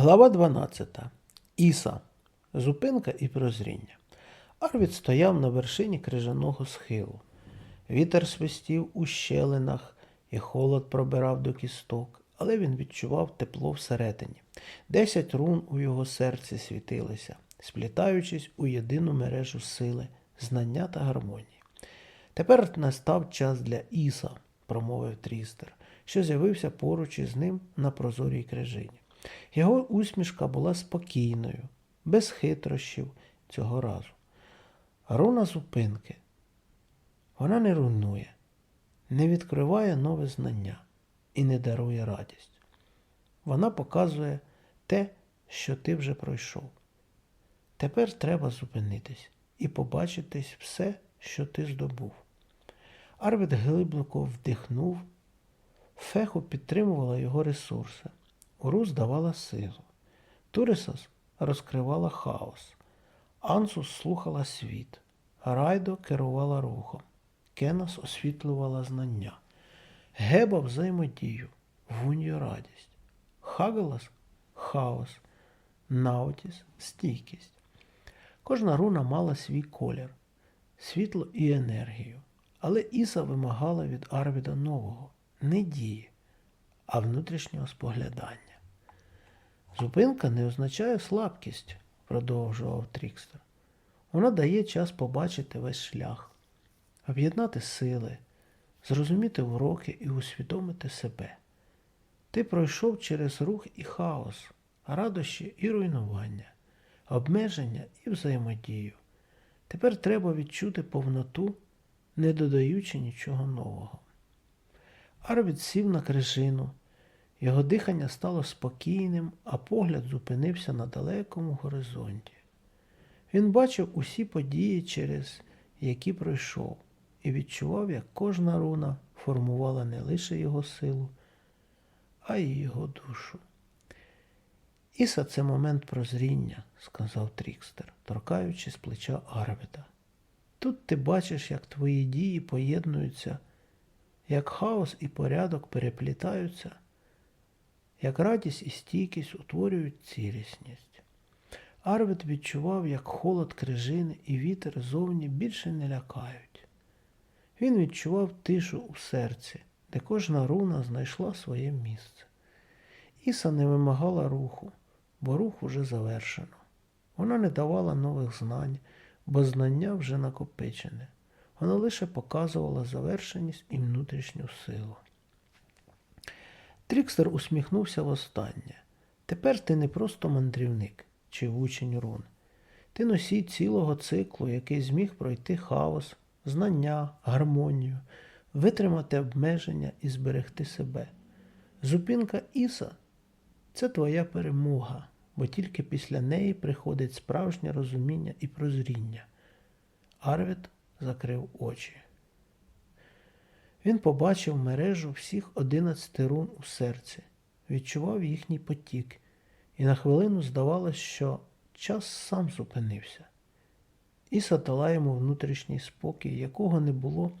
Глава 12. Іса. Зупинка і прозріння. Арвід стояв на вершині крижаного схилу. Вітер свистів у щелинах, і холод пробирав до кісток, але він відчував тепло всередині. Десять рун у його серці світилися, сплітаючись у єдину мережу сили, знання та гармонії. Тепер настав час для Іса, промовив Трістер, що з'явився поруч із ним на прозорій крижині. Його усмішка була спокійною, без хитрощів цього разу. Руна зупинки. Вона не руйнує, не відкриває нове знання і не дарує радість. Вона показує те, що ти вже пройшов. Тепер треба зупинитись і побачитись все, що ти здобув. Арвід глибоко вдихнув, Феху підтримувала його ресурси, Урус давала силу, Турисас розкривала хаос, Ансус слухала світ, Райдо керувала рухом, Кенас освітлювала знання, Геба взаємодію, Вуньо радість, Хагалас хаос, Наутіс стійкість. Кожна руна мала свій колір, світло і енергію. Але Іса вимагала від Арвіда нового не дії, а внутрішнього споглядання. Зупинка не означає слабкість, продовжував Трікстер. Вона дає час побачити весь шлях, об'єднати сили, зрозуміти уроки і усвідомити себе. Ти пройшов через рух і хаос, радощі і руйнування, обмеження і взаємодію. Тепер треба відчути повноту, не додаючи нічого нового. Арвід сів на крижину, його дихання стало спокійним, а погляд зупинився на далекому горизонті. Він бачив усі події, через які пройшов, і відчував, як кожна руна формувала не лише його силу, а й його душу. Іса це момент прозріння, сказав Трікстер, торкаючись плеча Арвіда. Тут ти бачиш, як твої дії поєднуються, як хаос і порядок переплітаються, як радість і стійкість утворюють цілісність. Арвід відчував, як холод крижини і вітер зовні більше не лякають. Він відчував тишу у серці, де кожна руна знайшла своє місце. Іса не вимагала руху, бо рух уже завершено. Вона не давала нових знань, бо знання вже накопичене. Вона лише показувала завершеність і внутрішню силу. Трікстер усміхнувся востаннє. Тепер ти не просто мандрівник чи учень рун. Ти носій цілого циклу, який зміг пройти хаос, знання, гармонію, витримати обмеження і зберегти себе. Зупинка Іса це твоя перемога, бо тільки після неї приходить справжнє розуміння і прозріння. Арвід закрив очі. Він побачив мережу всіх одинадцяти рун у серці, відчував їхній потік, і на хвилину здавалось, що час сам зупинився. Іса дала йому внутрішній спокій, якого не було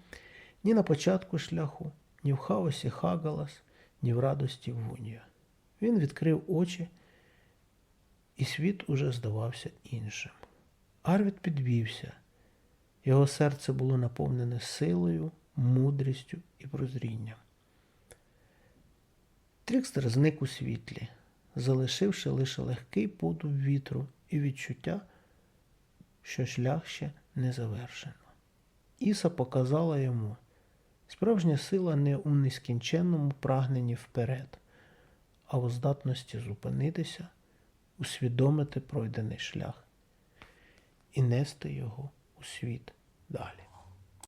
ні на початку шляху, ні в хаосі Хагалас, ні в радості Вунія. Він відкрив очі, і світ уже здавався іншим. Арвід підвівся. Його серце було наповнене силою, мудрістю і прозрінням. Трікстер зник у світлі, залишивши лише легкий подув вітру і відчуття, що шлях ще не завершено. Іса показала йому, справжня сила не у нескінченному прагненні вперед, а у здатності зупинитися, усвідомити пройдений шлях і нести його у світ далі.